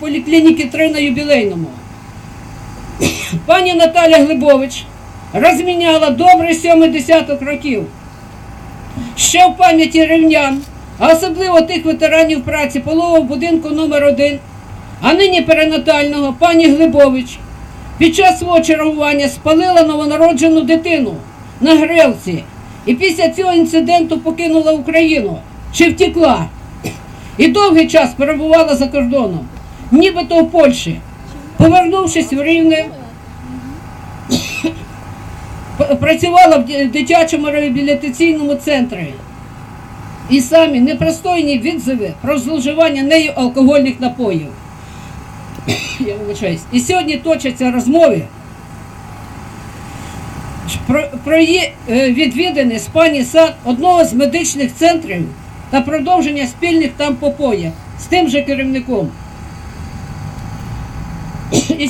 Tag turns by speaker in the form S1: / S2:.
S1: поліклініки 3 на юбілейному. Пані Наталя Глибович розміняла добрий сьомий десяток років. Ще в пам'яті рівнян, а особливо тих ветеранів праці полового будинку номер 1 а нині перинатального пані Глибович під час свого чергування спалила новонароджену дитину на грелці і після цього інциденту покинула Україну чи втекла. І довгий час перебувала за кордоном, нібито в Польщі. Повернувшись в Рівне, працювала в дитячому реабілітаційному центрі. І самі непростойні відзиви про зловживання нею алкогольних напоїв. Я вибачаюсь. І сьогодні точаться розмови про, про її е, відвідини з пані сад одного з медичних центрів та продовження спільних там попоїв з тим же керівником. 你笑